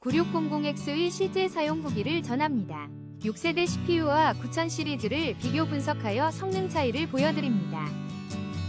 9600X의 실제 사용 후기를 전합니다. 6세대 CPU와 9000 시리즈를 비교 분석하여 성능 차이를 보여드립니다.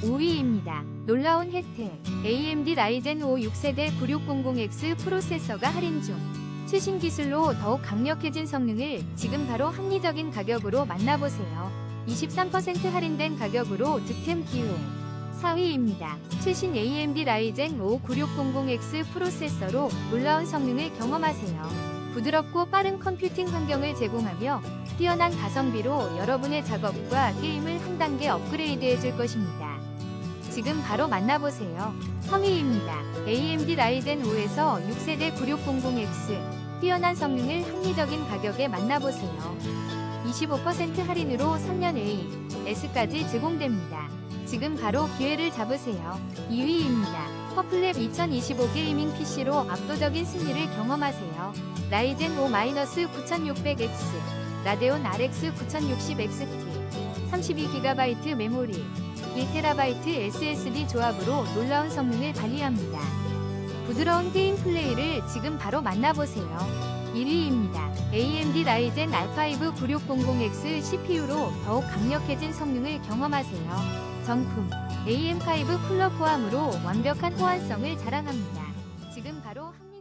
5위입니다. 놀라운 혜택. AMD 라이젠 5 6세대 9600X 프로세서가 할인 중. 최신 기술로 더욱 강력해진 성능을 지금 바로 합리적인 가격으로 만나보세요. 23% 할인된 가격으로 득템 기회. 4위입니다. 최신 AMD 라이젠 5 9600X 프로세서로 놀라운 성능을 경험하세요. 부드럽고 빠른 컴퓨팅 환경을 제공하며 뛰어난 가성비로 여러분의 작업과 게임을 한 단계 업그레이드 해 줄 것입니다. 지금 바로 만나보세요. 3위입니다. AMD 라이젠 5에서 6세대 9600X 뛰어난 성능을 합리적인 가격에 만나보세요. 25% 할인으로 3년 A, S까지 제공됩니다. 지금 바로 기회를 잡으세요. 2위입니다. 퍼플랩 2025 게이밍 PC로 압도적인 승리를 경험하세요. 라이젠 5-9600X, 라데온 RX 9060XT, 32GB 메모리, 1TB SSD 조합으로 놀라운 성능을 발휘합니다. 부드러운 게임 플레이를 지금 바로 만나보세요. 1위입니다. AMD 라이젠 R5 9600X CPU로 더욱 강력해진 성능을 경험하세요. 정품 AM5 쿨러 포함으로 완벽한 호환성을 자랑합니다. 지금 바로 한